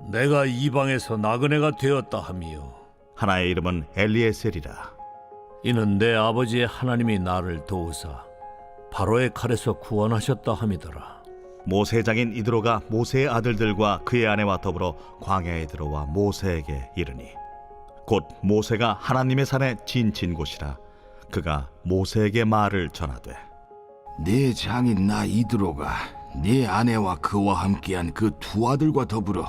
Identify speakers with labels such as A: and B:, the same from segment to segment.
A: 내가 이방에서 나그네가 되었다 하미요.
B: 하나의 이름은 엘리에셀이라
A: 이는 내 아버지 의 하나님이 나를 도우사 바로의 칼에서 구원하셨다 함이더라.
B: 모세 장인 이드로가 모세의 아들들과 그의 아내와 더불어 광야에 들어와 모세에게 이르니 곧 모세가 하나님의 산에 진친 곳이라 그가 모세에게 말을 전하되
C: 내 장인 나 이드로가 내 아내와 그와 함께한 그 두 아들과 더불어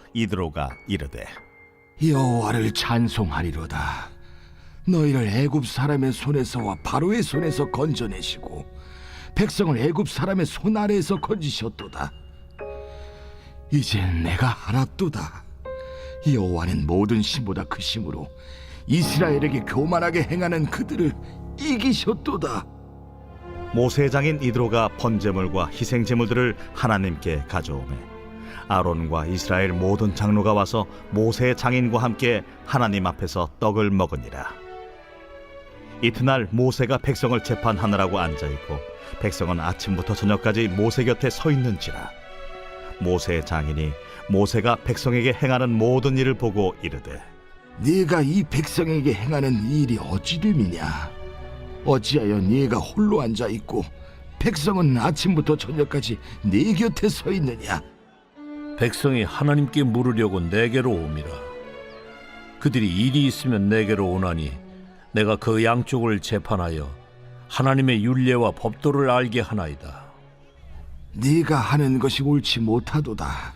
B: 이드로가 이르되
C: 여호와를 찬송하리로다. 너희를 애굽 사람의 손에서와 바로의 손에서 건져내시고 백성을 애굽 사람의 손 아래에서 건지셨도다. 이제 내가 알았도다. 여호와는 모든 신보다 크심으로 이스라엘에게 교만하게 행하는 그들을 이기셨도다.
B: 모세 장인 이드로가 번제물과 희생 제물들을 하나님께 가져오매 아론과 이스라엘 모든 장로가 와서 모세 장인과 함께 하나님 앞에서 떡을 먹으니라 이튿날 모세가 백성을 재판하느라고 앉아 있고 백성은 아침부터 저녁까지 모세 곁에 서 있는지라 모세 장인이 모세가 백성에게 행하는 모든 일을 보고 이르되
C: 네가 이 백성에게 행하는 일이 어찌 됨이냐? 어찌하여 네가 홀로 앉아 있고 백성은 아침부터 저녁까지 네 곁에 서 있느냐?
A: 백성이 하나님께 물으려고 내게로 옴이라. 그들이 일이 있으면 내게로 오나니 내가 그 양쪽을 재판하여 하나님의 윤례와 법도를 알게 하나이다.
C: 네가 하는 것이 옳지 못하도다.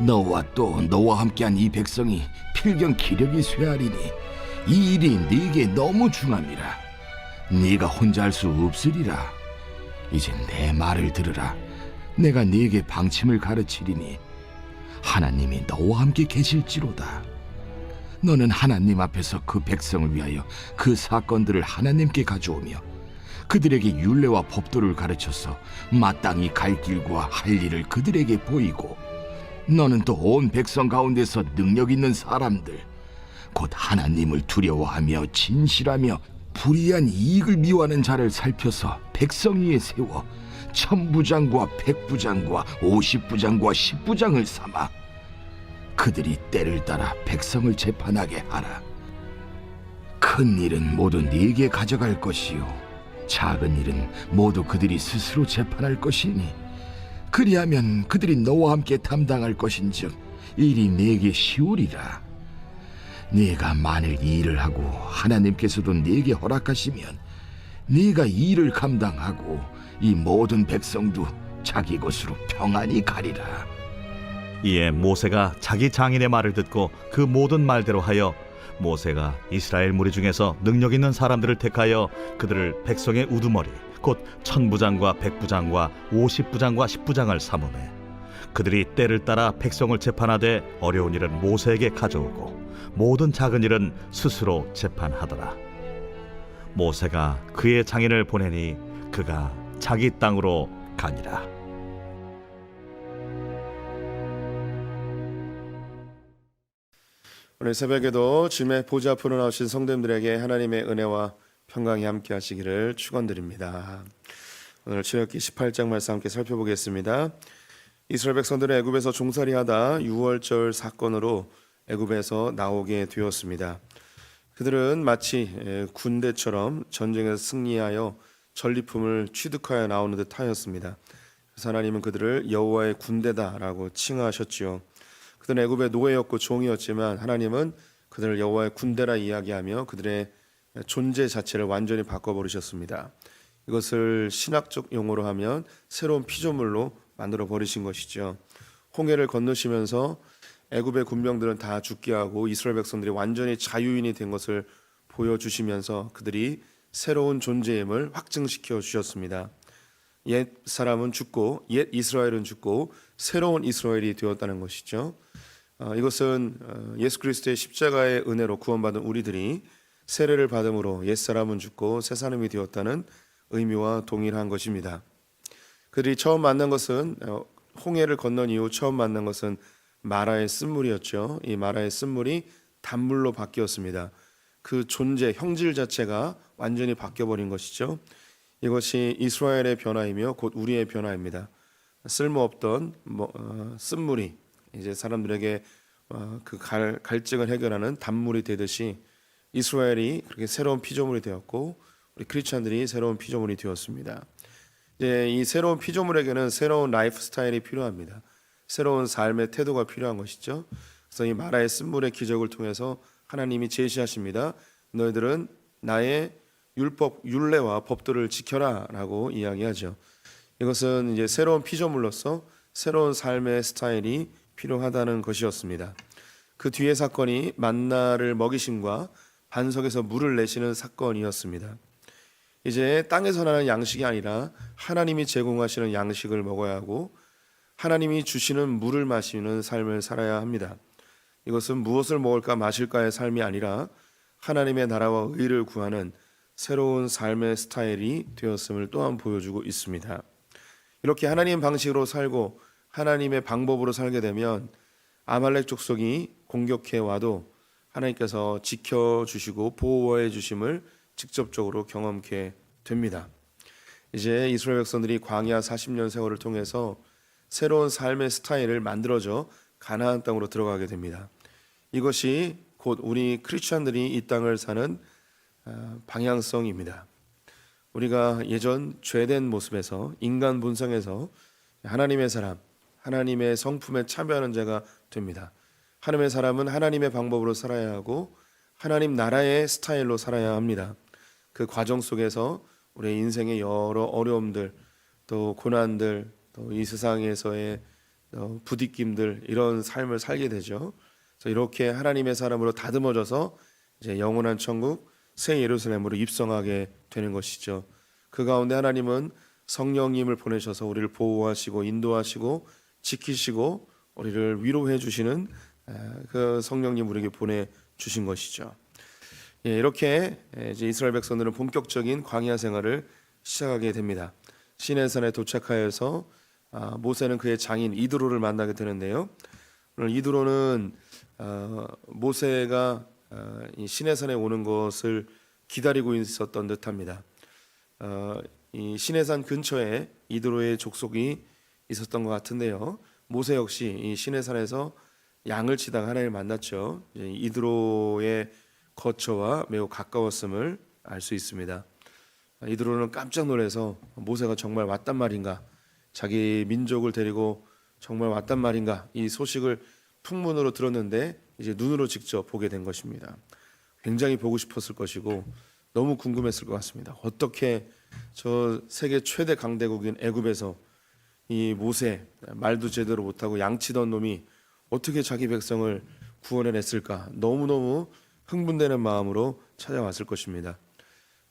C: 너와 또 너와 함께한 이 백성이 필경 기력이 쇠하리니 이 일이 네게 너무 중함이라. 네가 혼자 할 수 없으리라. 이제 내 말을 들으라. 내가 네게 방침을 가르치리니 하나님이 너와 함께 계실지로다. 너는 하나님 앞에서 그 백성을 위하여 그 사건들을 하나님께 가져오며 그들에게 율례와 법도를 가르쳐서 마땅히 갈 길과 할 일을 그들에게 보이고 너는 또 온 백성 가운데서 능력 있는 사람들 곧 하나님을 두려워하며 진실하며 불의한 이익을 미워하는 자를 살펴서 백성 위에 세워 천부장과 백부장과 오십부장과 십부장을 삼아 그들이 때를 따라 백성을 재판하게 하라. 큰 일은 모두 네게 가져갈 것이요 작은 일은 모두 그들이 스스로 재판할 것이니 그리하면 그들이 너와 함께 담당할 것인즉 일이 네게 쉬우리라. 네가 만일 이 일을 하고 하나님께서도 네게 허락하시면 네가 이 일을 감당하고 이 모든 백성도 자기 곳으로 평안히 가리라.
B: 이에 모세가 자기 장인의 말을 듣고 그 모든 말대로 하여 모세가 이스라엘 무리 중에서 능력 있는 사람들을 택하여 그들을 백성의 우두머리 곧 천부장과 백부장과 오십부장과 십부장을 삼음해 그들이 때를 따라 백성을 재판하되 어려운 일은 모세에게 가져오고 모든 작은 일은 스스로 재판하더라 모세가 그의 장인을 보내니 그가 자기 땅으로 가니라
D: 오늘 새벽에도 주님의 보좌 앞으로 나오신 성도님들에게 하나님의 은혜와 평강이 함께 하시기를 축원드립니다. 오늘 출애굽기 18장 말씀 함께 살펴보겠습니다. 이스라엘 백성들은 애굽에서 종살이하다 유월절 사건으로 애굽에서 나오게 되었습니다. 그들은 마치 에, 군대처럼 전쟁에서 승리하여 전리품을 취득하여 나오는 듯 하였습니다. 그래서 하나님은 그들을 여호와의 군대다라고 칭하셨지요. 그들은 애굽의 노예였고 종이었지만 하나님은 그들을 여호와의 군대라 이야기하며 그들의 존재 자체를 완전히 바꿔버리셨습니다. 이것을 신학적 용어로 하면 새로운 피조물로 만들어 버리신 것이죠. 홍해를 건너시면서 애굽의 군병들은 다 죽게 하고 이스라엘 백성들이 완전히 자유인이 된 것을 보여주시면서 그들이 새로운 존재임을 확증시켜 주셨습니다. 옛 사람은 죽고 옛 이스라엘은 죽고 새로운 이스라엘이 되었다는 것이죠. 어, 이것은 어, 예수 그리스도의 십자가의 은혜로 구원받은 우리들이 세례를 받음으로 옛 사람은 죽고 새 사람이 되었다는 의미와 동일한 것입니다. 그들이 처음 만난 것은 어, 홍해를 건넌 이후 처음 만난 것은 마라의 쓴물이었죠. 이 마라의 쓴물이 단물로 바뀌었습니다. 그 존재 형질 자체가 완전히 바뀌어 버린 것이죠. 이것이 이스라엘의 변화이며 곧 우리의 변화입니다. 쓸모없던 뭐, 어, 쓴물이 이제 사람들에게 어, 그 갈, 갈증을 해결하는 단물이 되듯이 이스라엘이 그렇게 새로운 피조물이 되었고 우리 크리스천들이 새로운 피조물이 되었습니다. 이제 이 새로운 피조물에게는 새로운 라이프 스타일이 필요합니다. 새로운 삶의 태도가 필요한 것이죠. 그래서 이 마라의 쓴물의 기적을 통해서 하나님이 제시하십니다. 너희들은 나의 율법 율례와 법도를 지켜라라고 이야기하죠. 이것은 이제 새로운 피조물로서 새로운 삶의 스타일이 필요하다는 것이었습니다. 그 뒤의 사건이 만나를 먹이심과 반석에서 물을 내시는 사건이었습니다. 이제 땅에서 나는 양식이 아니라 하나님이 제공하시는 양식을 먹어야 하고 하나님이 주시는 물을 마시는 삶을 살아야 합니다. 이것은 무엇을 먹을까 마실까의 삶이 아니라 하나님의 나라와 의를 구하는 새로운 삶의 스타일이 되었음을 또한 보여주고 있습니다. 이렇게 하나님 방식으로 살고 하나님의 방법으로 살게 되면 아말렉 족속이 공격해 와도 하나님께서 지켜 주시고 보호해 주심을 직접적으로 경험케 됩니다. 이제 이스라엘 백성들이 광야 40년 세월을 통해서 새로운 삶의 스타일을 만들어져 가나안 땅으로 들어가게 됩니다. 이것이 곧 우리 크리스천들이 이 땅을 사는 어, 방향성입니다. 우리가 예전 죄된 모습에서 인간 본성에서 하나님의 사람, 하나님의 성품에 참여하는 자가 됩니다. 하나님의 사람은 하나님의 방법으로 살아야 하고 하나님 나라의 스타일로 살아야 합니다. 그 과정 속에서 우리의 인생의 여러 어려움들, 또 고난들, 또 이 세상에서의 어, 부딪힘들 이런 삶을 살게 되죠. 그래서 이렇게 하나님의 사람으로 다듬어져서 이제 영원한 천국 새 예루살렘으로 입성하게 되는 것이죠. 그 가운데 하나님은 성령님을 보내셔서 우리를 보호하시고 인도하시고 지키시고 우리를 위로해 주시는 에, 그 성령님 우리에게 보내 주신 것이죠. 예, 이렇게 이제 이스라엘 백성들은 본격적인 광야 생활을 시작하게 됩니다. 시내산에 도착하여서 아, 모세는 그의 장인 이드로를 만나게 되는데요. 오늘 이드로는 어, 모세가 어, 이 시내산에 오는 것을 기다리고 있었던 듯합니다. 어, 이 시내산 근처에 이드로의 족속이 있었던 것 같은데요. 모세 역시 이 시내산에서 양을 치다가 하나님을 만났죠. 이드로의 거처와 매우 가까웠음을 알 수 있습니다. 이드로는 깜짝 놀라서 모세가 정말 왔단 말인가, 자기 민족을 데리고 정말 왔단 말인가 이 소식을 풍문으로 들었는데 이제 눈으로 직접 보게 된 것입니다. 굉장히 보고 싶었을 것이고 너무 궁금했을 것 같습니다. 어떻게 저 세계 최대 강대국인 애굽에서 이 모세 말도 제대로 못하고 양치던 놈이 어떻게 자기 백성을 구원해냈을까 너무 너무 흥분되는 마음으로 찾아왔을 것입니다.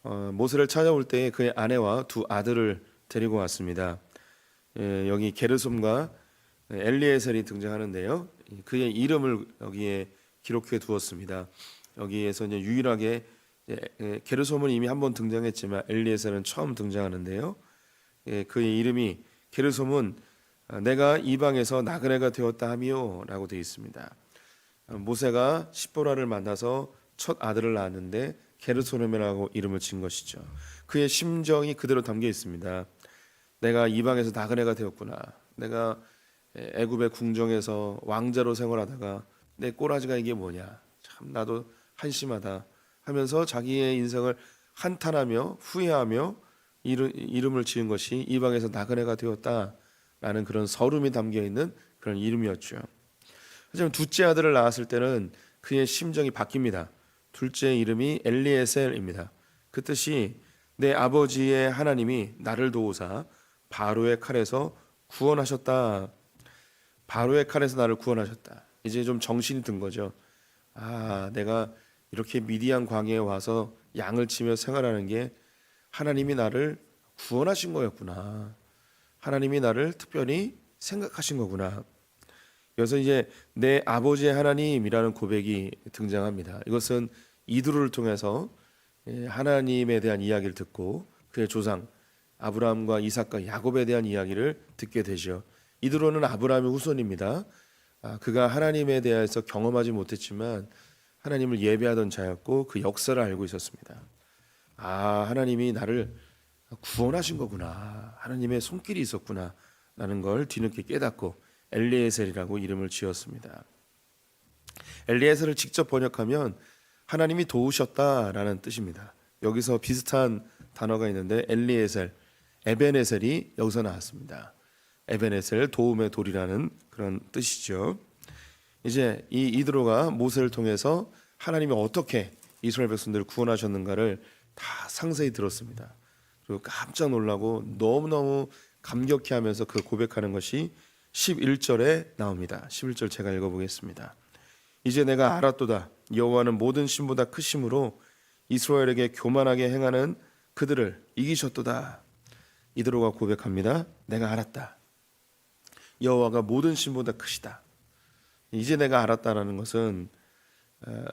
D: 어, 모세를 찾아올 때 그의 아내와 두 아들을 데리고 왔습니다. 예, 여기 게르솜과 엘리에셀이 등장하는데요. 그의 이름을 여기에 기록해 두었습니다. 여기에서 이제 유일하게 예, 예, 게르솜은 이미 한 번 등장했지만 엘리에셀은 처음 등장하는데요. 예, 그의 이름이 게르솜은 아, 내가 이방에서 나그네가 되었다 하미요라고 되어 있습니다. 어, 모세가 십보라를 만나서 첫 아들을 낳았는데 게르소름이라고 이름을 진 것이죠. 그의 심정이 그대로 담겨 있습니다. 내가 이방에서 나그네가 되었구나. 내가 애굽의 궁정에서 왕자로 생활하다가 내 꼬라지가 이게 뭐냐. 참 나도 한심하다 하면서 자기의 인생을 한탄하며 후회하며 이름, 이름 을 지은 것이 이방에서 나그네가 되었다라는 그런 서름이 담겨 있는 그런 이름이었죠. 하지만 둘째 아들을 낳았을 때는 그의 심정이 바뀝니다. 둘째 이름이 엘리에셀입니다. 그 뜻이 내 아버지의 하나님이 나를 도우사 바로의 칼에서 구원하셨다. 바로의 칼에서 나를 구원하셨다. 이제 좀 정신이 든 거죠. 아, 내가 이렇게 미디안 광야에 와서 양을 치며 생활하는 게 하나님이 나를 구원하신 거였구나. 하나님이 나를 특별히 생각하신 거구나. 그래서 이제 내 아버지의 하나님이라는 고백이 등장합니다. 이것은 이두를 통해서 예, 하나님에 대한 이야기를 듣고 그의 조상 아브라함과 이삭과 야곱에 대한 이야기를 듣게 되죠. 이두로는 아브라함의 후손입니다. 아, 그가 하나님에 대해서 경험하지 못했지만 하나님을 예배하던 자였고 그 역사를 알고 있었습니다. 아 하나님이 나를 구원하신 거구나. 하나님의 손길이 있었구나 라는 걸 뒤늦게 깨닫고 엘리에셀이라고 이름을 지었습니다. 엘리에셀을 직접 번역하면 하나님이 도우셨다라는 뜻입니다. 여기서 비슷한 단어가 있는데 엘리에셀, 에베네셀이 여기서 나왔습니다. 에베네셀 도움의 돌이라는 그런 뜻이죠. 이제 이 이드로가 모세를 통해서 하나님이 어떻게 이스라엘 백성들을 구원하셨는가를 다 상세히 들었습니다. 그리고 깜짝 놀라고 너무너무 감격해 하면서 그 고백하는 것이 11절에 나옵니다. 11절 제가 읽어 보겠습니다. 이제 내가 알았도다. 여호와는 모든 신보다 크심으로 이스라엘에게 교만하게 행하는 그들을 이기셨도다. 이드로가 고백합니다. 내가 알았다. 여호와가 모든 신보다 크시다. 이제 내가 알았다라는 것은 어,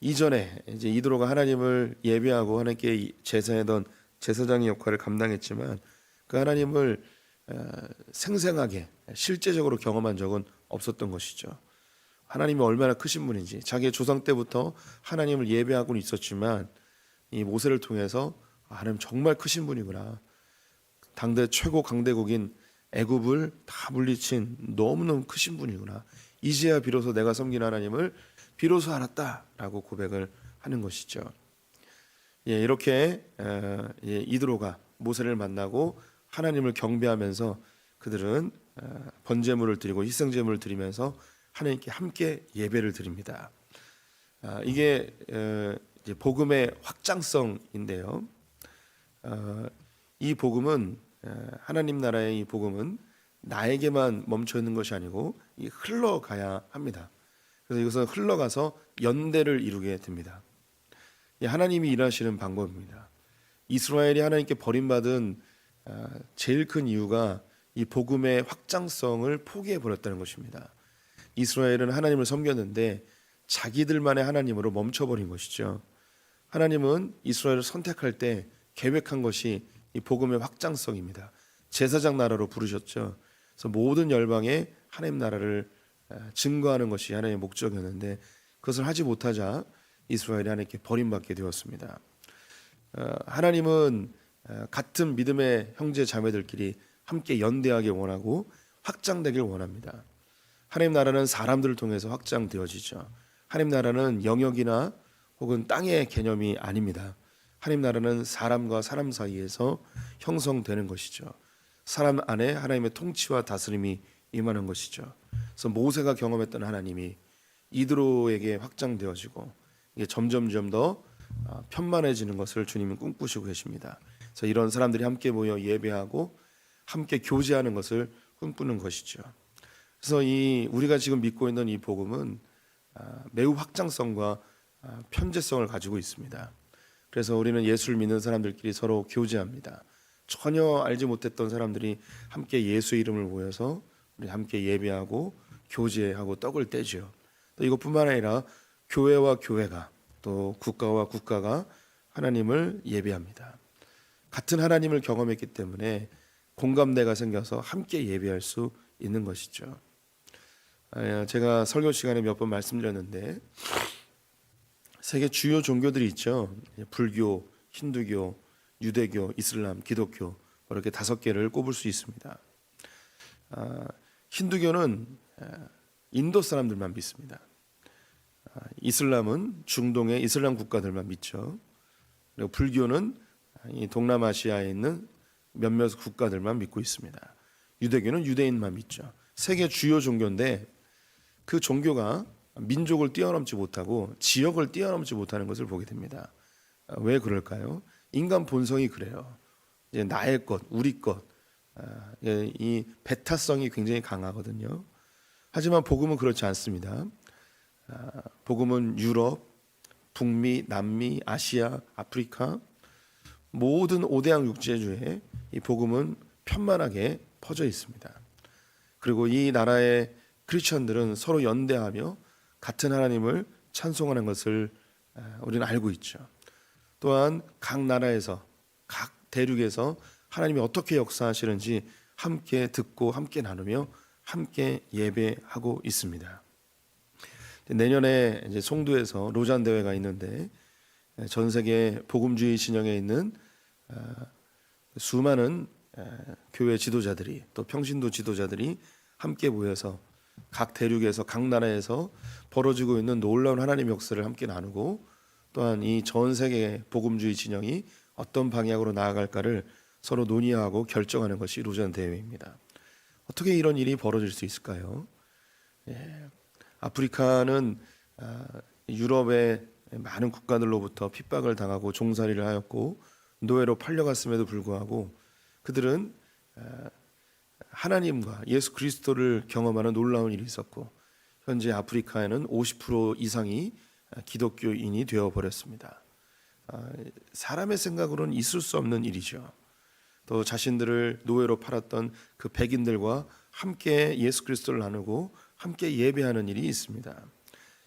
D: 이전에 이제 이드로가 하나님을 예배하고 하나님께 제사하던 제사장의 역할을 감당했지만 그 하나님을 어, 생생하게 실제적으로 경험한 적은 없었던 것이죠. 하나님이 얼마나 크신 분인지 자기의 조상 때부터 하나님을 예배하고는 있었지만 이 모세를 통해서 아, 하나님 정말 크신 분이구나. 당대 최고 강대국인 애굽을 다 물리친 너무너무 크신 분이구나. 이제야 비로소 내가 섬긴 하나님을 비로소 알았다라고 고백을 하는 것이죠. 예, 이렇게 어, 예, 이드로가 모세를 만나고 하나님을 경배하면서 그들은 어, 번제물을 드리고 희생제물을 드리면서 하나님께 함께 예배를 드립니다. 아, 이게 어, 복음의 확장성인데요. 어, 이 복음은 어, 하나님 나라의 이 복음은 나에게만 멈춰 있는 것이 아니고 이 흘러가야 합니다. 그래서 이것은 흘러가서 연대를 이루게 됩니다. 이 하나님이 일하시는 방법입니다. 이스라엘이 하나님께 버림받은 아, 제일 큰 이유가 이 복음의 확장성을 포기해 버렸다는 것입니다. 이스라엘은 하나님을 섬겼는데 자기들만의 하나님으로 멈춰버린 것이죠. 하나님은 이스라엘을 선택할 때 계획한 것이 이 복음의 확장성입니다. 제사장 나라로 부르셨죠. 그래서 모든 열방에 하나님 나라를 아, 증거하는 것이 하나님의 목적이었는데 그것을 하지 못하자 이스라엘이 하나님께 버림받게 되었습니다. 어, 하나님은 어, 같은 믿음의 형제 자매들끼리 함께 연대하길 원하고 확장되길 원합니다. 하나님 나라는 사람들을 통해서 확장되어지죠. 하나님 나라는 영역이나 혹은 땅의 개념이 아닙니다. 하나님 나라는 사람과 사람 사이에서 형성되는 것이죠. 사람 안에 하나님의 통치와 다스림이 임하는 것이죠. 그래서 모세가 경험했던 하나님이 이드로에게 확장되어지고 이게 점점점 더 아, 편만해지는 것을 주님은 꿈꾸시고 계십니다. 그래서 이런 사람들이 함께 모여 예배하고 함께 교제하는 것을 꿈꾸는 것이죠. 그래서 이 우리가 지금 믿고 있는 이 복음은 아, 매우 확장성과 아, 편재성을 가지고 있습니다. 그래서 우리는 예수를 믿는 사람들끼리 서로 교제합니다. 전혀 알지 못했던 사람들이 함께 예수 이름을 모여서 우리 함께 예배하고 교제하고 떡을 떼죠. 또 이것뿐만 아니라 교회와 교회가 또 국가와 국가가 하나님을 예배합니다. 같은 하나님을 경험했기 때문에 공감대가 생겨서 함께 예배할 수 있는 것이죠. 아, 제가 설교 시간에 몇 번 말씀드렸는데 세계 주요 종교들이 있죠. 불교, 힌두교, 유대교, 이슬람, 기독교 이렇게 다섯 개를 꼽을 수 있습니다. 아, 힌두교는 아, 인도 사람들만 믿습니다. 아, 이슬람은 중동의 이슬람 국가들만 믿죠. 그리고 불교는 이 동남아시아에 있는 몇몇 국가들만 믿고 있습니다. 유대교는 유대인만 믿죠. 세계 주요 종교인데 그 종교가 민족을 뛰어넘지 못하고 지역을 뛰어넘지 못하는 것을 보게 됩니다. 아, 왜 그럴까요? 인간 본성이 그래요. 이제 나의 것, 우리 것, 아, 예, 이 배타성이 굉장히 강하거든요. 하지만 복음은 그렇지 않습니다. 아, 복음은 유럽, 북미, 남미, 아시아, 아프리카 모든 5대양 육제주에 이 복음은 편만하게 퍼져 있습니다. 그리고 이 나라의 크리스천들은 서로 연대하며 같은 하나님을 찬송하는 것을 아, 우리는 알고 있죠. 또한 각 나라에서 각 대륙에서 하나님이 어떻게 역사하시는지 함께 듣고 함께 나누며 함께 예배하고 있습니다. 내년에 이제 송도에서 로잔 대회가 있는데 전 세계 복음주의 진영에 있는 아, 수많은 에, 교회 지도자들이 또 평신도 지도자들이 함께 모여서 각 대륙에서 각 나라에서 벌어지고 있는 놀라운 하나님 역사를 함께 나누고 또한 이 전 세계 복음주의 진영이 어떤 방향으로 나아갈까를 서로 논의하고 결정하는 것이 로잔 대회입니다. 어떻게 이런 일이 벌어질 수 있을까요? 예, 아프리카는 아, 유럽의 많은 국가들로부터 핍박을 당하고 종살이를 하였고 노예로 팔려갔음에도 불구하고 그들은 아, 하나님과 예수 그리스도를 경험하는 놀라운 일이 있었고 현재 아프리카에는 50% 이상이 기독교인이 되어 버렸습니다. 아, 사람의 생각으로는 있을 수 없는 일이죠. 또 자신들을 노예로 팔았던 그 백인들과 함께 예수 그리스도를 나누고 함께 예배하는 일이 있습니다.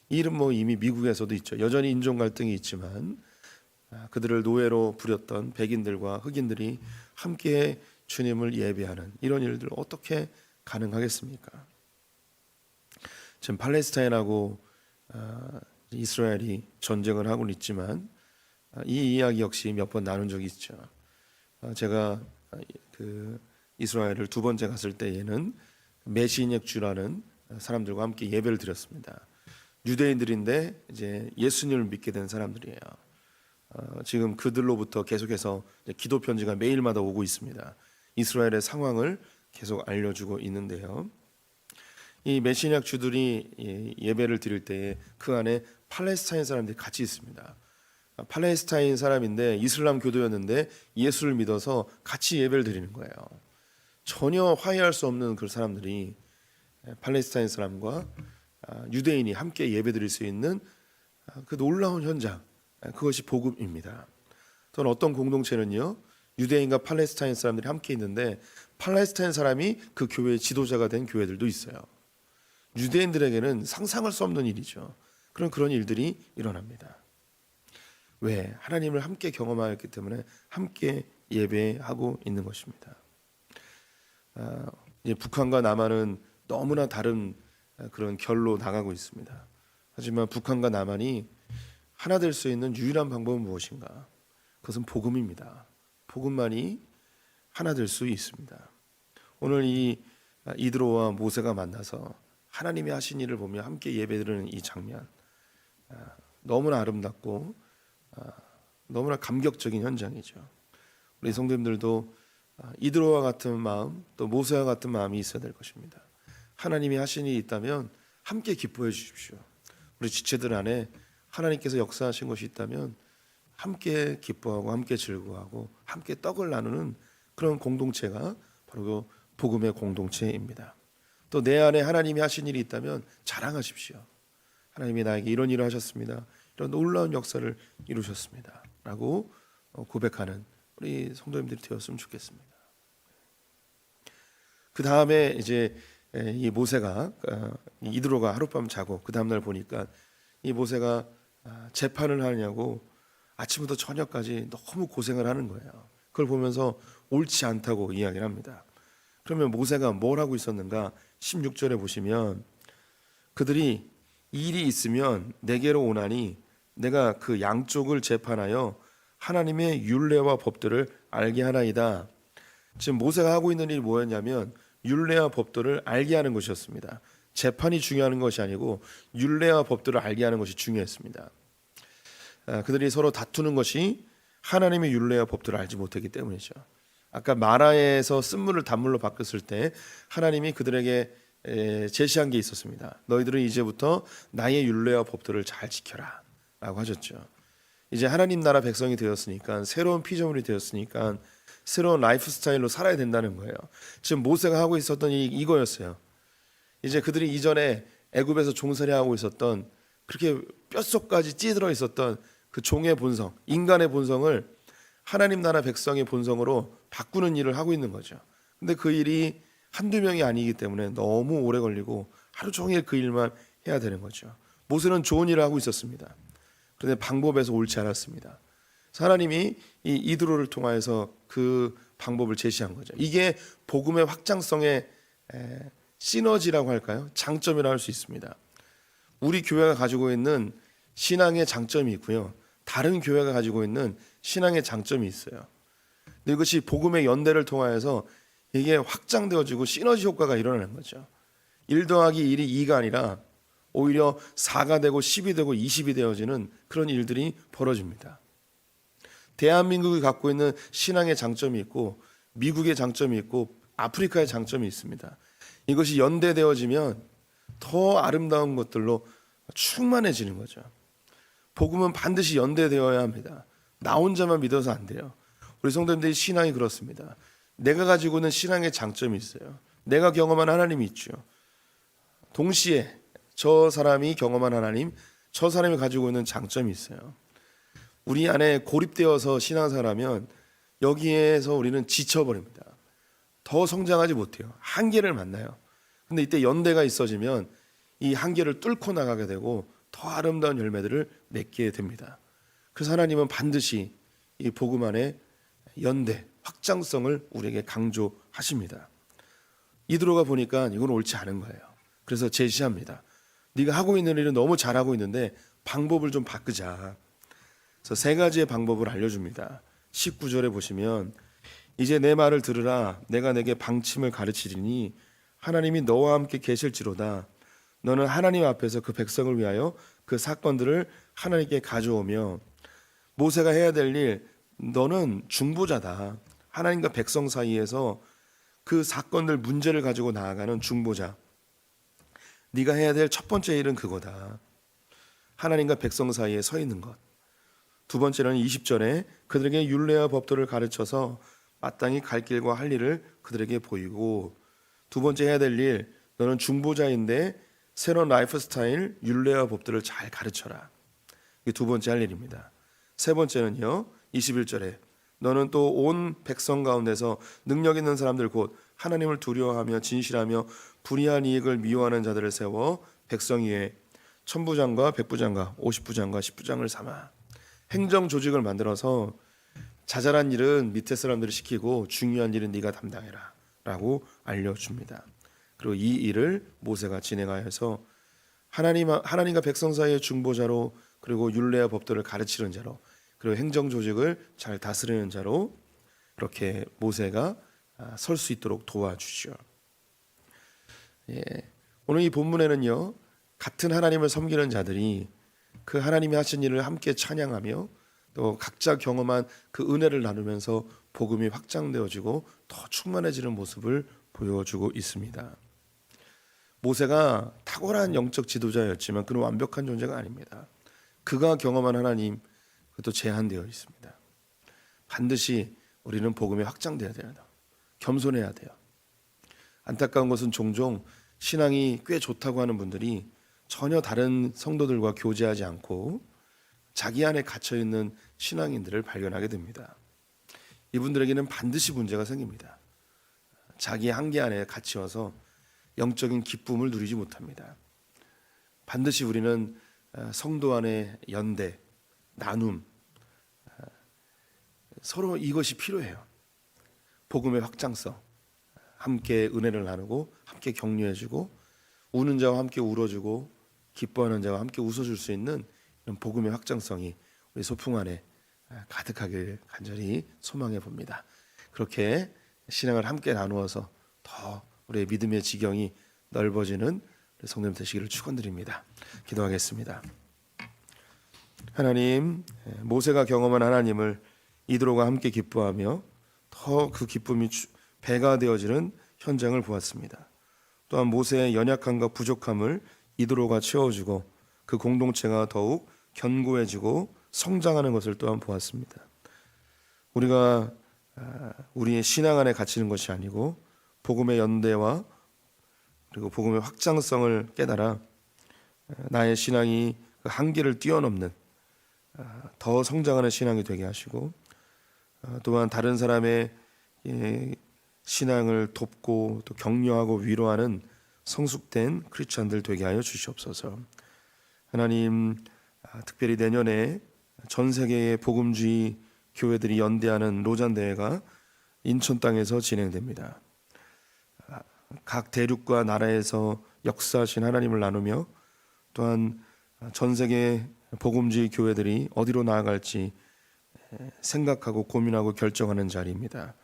D: 이 일은 뭐 이미 미국에서도 있죠. 여전히 인종 갈등이 있지만 아, 그들을 노예로 부렸던 백인들과 흑인들이 함께 주님을 예배하는 이런 일들 어떻게 가능하겠습니까? 지금 팔레스타인하고 아, 이스라엘이 전쟁을 하고는 있지만 아, 이 이야기 역시 몇 번 나눈 적이 있죠. 아, 제가 그 이스라엘을 두 번째 갔을 때에는 메시닉 주라는 사람들과 함께 예배를 드렸습니다. 유대인들인데 이제 예수님을 믿게 된 사람들이에요. 어, 지금 그들로부터 계속해서 기도 편지가 매일마다 오고 있습니다. 이스라엘의 상황을 계속 알려주고 있는데요. 이 메시니악 주들이 이 예배를 드릴 때에 그 안에 팔레스타인 사람들이 같이 있습니다. 아, 팔레스타인 사람인데 이슬람 교도였는데 예수를 믿어서 같이 예배를 드리는 거예요. 전혀 화해할 수 없는 그 사람들이 팔레스타인 사람과 아, 유대인이 함께 예배 드릴 수 있는 아, 그 놀라운 현장 아, 그것이 복음입니다. 또는 어떤 공동체는요 유대인과 팔레스타인 사람들이 함께 있는데 팔레스타인 사람이 그 교회의 지도자가 된 교회들도 있어요. 유대인들에게는 상상할 수 없는 일이죠. 그런 그런 일들이 일어납니다. 왜 하나님을 함께 경험하였기 때문에 함께 예배하고 있는 것입니다. 아, 이제 북한과 남한은 너무나 다른 그런 결로 나가고 있습니다. 하지만 북한과 남한이 하나 될 수 있는 유일한 방법은 무엇인가? 그것은 복음입니다. 복음만이 하나 될 수 있습니다. 오늘 이 이드로와 모세가 만나서 하나님이 하신 일을 보며 함께 예배드리는 이 장면 아, 너무나 아름답고 아, 너무나 감격적인 현장이죠. 우리 성도님들도 아, 이드로와 같은 마음 또 모세와 같은 마음이 있어야 될 것입니다. 하나님이 하신 일이 있다면 함께 기뻐해 주십시오. 우리 지체들 안에 하나님께서 역사하신 것이 있다면 함께 기뻐하고 함께 즐거워하고 함께 떡을 나누는 그런 공동체가 바로 그 복음의 공동체입니다. 또 내 안에 하나님이 하신 일이 있다면 자랑하십시오. 하나님이 나에게 이런 일을 하셨습니다. 이런 놀라운 역사를 이루셨습니다. 라고 어, 고백하는 우리 성도님들이 되었으면 좋겠습니다. 그 다음에 이제 이 모세가 어, 이드로가 하룻밤 자고 그 다음날 보니까 이 모세가 아, 재판을 하느냐고 아침부터 저녁까지 너무 고생을 하는 거예요. 그걸 보면서 옳지 않다고 이야기를 합니다. 그러면 모세가 뭘 하고 있었는가? 16절에 보시면 그들이 일이 있으면 내게로 오나니 내가 그 양쪽을 재판하여 하나님의 율례와 법들을 알게 하나이다. 지금 모세가 하고 있는 일이 뭐였냐면 율례와 법들을 알게 하는 것이었습니다. 재판이 중요한 것이 아니고 율례와 법들을 알게 하는 것이 중요했습니다. 아, 그들이 서로 다투는 것이 하나님의 율례와 법들을 알지 못했기 때문이죠. 아까 마라에서 쓴물을 단물로 바꿨을 때 하나님이 그들에게 에, 제시한 게 있었습니다. 너희들은 이제부터 나의 율례와 법도를 잘 지켜라라고 하셨죠. 이제 하나님 나라 백성이 되었으니까 새로운 피조물이 되었으니까 새로운 라이프 스타일로 살아야 된다는 거예요. 지금 모세가 하고 있었던 이 이거였어요. 이제 그들이 이전에 애굽에서 종살이 하고 있었던 그렇게 뼛속까지 찌들어 있었던 그 종의 본성, 인간의 본성을 하나님 나라 백성의 본성으로 바꾸는 일을 하고 있는 거죠. 근데 그 일이 한두 명이 아니기 때문에 너무 오래 걸리고 하루 종일 그 일만 해야 되는 거죠. 모세는 좋은 일을 하고 있었습니다. 그런데 방법에서 옳지 않았습니다. 하나님이 이 이드로를 통하여서 그 방법을 제시한 거죠. 이게 복음의 확장성의 에, 시너지라고 할까요? 장점이라고 할수 있습니다. 우리 교회가 가지고 있는 신앙의 장점이 있고요. 다른 교회가 가지고 있는 신앙의 장점이 있어요. 이것이 복음의 연대를 통하여서 이게 확장되어지고 시너지 효과가 일어나는 거죠. 1 더하기 1이 2가 아니라 오히려 4가 되고 10이 되고 20이 되어지는 그런 일들이 벌어집니다. 대한민국이 갖고 있는 신앙의 장점이 있고 미국의 장점이 있고 아프리카의 장점이 있습니다. 이것이 연대되어지면 더 아름다운 것들로 충만해지는 거죠. 복음은 반드시 연대되어야 합니다. 나 혼자만 믿어서 안 돼요. 우리 성도님들이 신앙이 그렇습니다. 내가 가지고 있는 신앙의 장점이 있어요. 내가 경험한 하나님이 있죠. 동시에 저 사람이 경험한 하나님, 저 사람이 가지고 있는 장점이 있어요. 우리 안에 고립되어서 신앙사라면 여기에서 우리는 지쳐버립니다. 더 성장하지 못해요. 한계를 만나요. 근데 이때 연대가 있어지면 이 한계를 뚫고 나가게 되고 더 아름다운 열매들을 맺게 됩니다. 그래서 하나님은 반드시 이 복음 안에 연대, 확장성을 우리에게 강조하십니다. 이드로가 보니까 이건 옳지 않은 거예요. 그래서 제시합니다. 네가 하고 있는 일은 너무 잘하고 있는데 방법을 좀 바꾸자. 그래서 세 가지의 방법을 알려줍니다. 19절에 보시면 이제 내 말을 들으라 내가 내게 방침을 가르치리니 하나님이 너와 함께 계실지로다 너는 하나님 앞에서 그 백성을 위하여 그 사건들을 하나님께 가져오며 모세가 해야 될 일 너는 중보자다. 하나님과 백성 사이에서 그 사건들 문제를 가지고 나아가는 중보자. 네가 해야 될 첫 번째 일은 그거다. 하나님과 백성 사이에 서 있는 것. 두 번째는 20절에 그들에게 율례와 법도를 가르쳐서 마땅히 갈 길과 할 일을 그들에게 보이고 두 번째 해야 될 일 너는 중보자인데 새로운 라이프 스타일 율례와 법도를 잘 가르쳐라. 이게 두 번째 할 일입니다. 세 번째는요. 21절에 너는 또 온 백성 가운데서 능력 있는 사람들 곧 하나님을 두려워하며 진실하며 불의한 이익을 미워하는 자들을 세워 백성 위에 천부장과 백부장과 오십부장과 십부장을 삼아 행정 조직을 만들어서 자잘한 일은 밑에 사람들이 시키고 중요한 일은 네가 담당해라라고 알려줍니다. 그리고 이 일을 모세가 진행하여서 하나님 하나님과 백성 사이의 중보자로 그리고 율례와 법도를 가르치는 자로 그리고 행정 조직을 잘 다스리는 자로 그렇게 모세가 아, 설수 있도록 도와주죠. 예. 오늘 이 본문에는요 같은 하나님을 섬기는 자들이 그 하나님이 하신 일을 함께 찬양하며 또 각자 경험한 그 은혜를 나누면서 복음이 확장되어지고 더 충만해지는 모습을 보여주고 있습니다. 모세가 탁월한 영적 지도자였지만 그는 완벽한 존재가 아닙니다. 그가 경험한 하나님 그것도 제한되어 있습니다. 반드시 우리는 복음이 확장돼야 돼요. 겸손해야 돼요. 안타까운 것은 종종 신앙이 꽤 좋다고 하는 분들이 전혀 다른 성도들과 교제하지 않고 자기 안에 갇혀 있는 신앙인들을 발견하게 됩니다. 이분들에게는 반드시 문제가 생깁니다. 자기 한계 안에 갇혀서 영적인 기쁨을 누리지 못합니다. 반드시 우리는 어, 성도 안에 연대, 나눔, 어, 서로 이것이 필요해요. 복음의 확장성, 함께 은혜를 나누고 함께 격려해주고 우는 자와 함께 울어주고 기뻐하는 자와 함께 웃어줄 수 있는 이런 복음의 확장성이 우리 소풍 안에 가득하길 간절히 소망해 봅니다. 그렇게 신앙을 함께 나누어서 더 우리의 믿음의 지경이 넓어지는 성도님 되시기를 축원드립니다. 기도하겠습니다. 하나님, 모세가 경험한 하나님을 이드로가 함께 기뻐하며 더 그 기쁨이 배가 되어지는 현장을 보았습니다. 또한 모세의 연약함과 부족함을 이드로가 채워주고 그 공동체가 더욱 견고해지고 성장하는 것을 또한 보았습니다. 우리가 아, 우리의 신앙 안에 갇히는 것이 아니고 복음의 연대와 그리고 복음의 확장성을 깨달아 아, 나의 신앙이 그 한계를 뛰어넘는 아, 더 성장하는 신앙이 되게 하시고 아, 또한 다른 사람의 예, 신앙을 돕고 또 격려하고 위로하는 성숙된 크리스천들 되게 하여 주시옵소서. 하나님 아, 특별히 내년에 전 세계의 복음주의 교회들이 연대하는 로잔 대회가 인천 땅에서 진행됩니다. 아, 각 대륙과 나라에서 역사하신 하나님을 나누며 또한 전 세계 복음주의 교회들이 어디로 나아갈지 생각하고 고민하고 결정하는 자리입니다.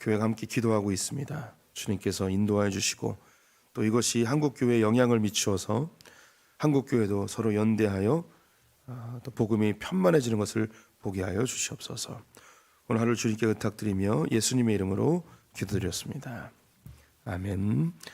D: 교회가 함께 기도하고 있습니다. 주님께서 인도하여 주시고 또 이것이 한국 교회에 영향을 미치어서 한국 교회도 서로 연대하여 아, 또 복음이 편만해지는 것을 보게 하여 주시옵소서. 오늘 하루 주님께 부탁드리며 예수님의 이름으로 기도드렸습니다. 아멘.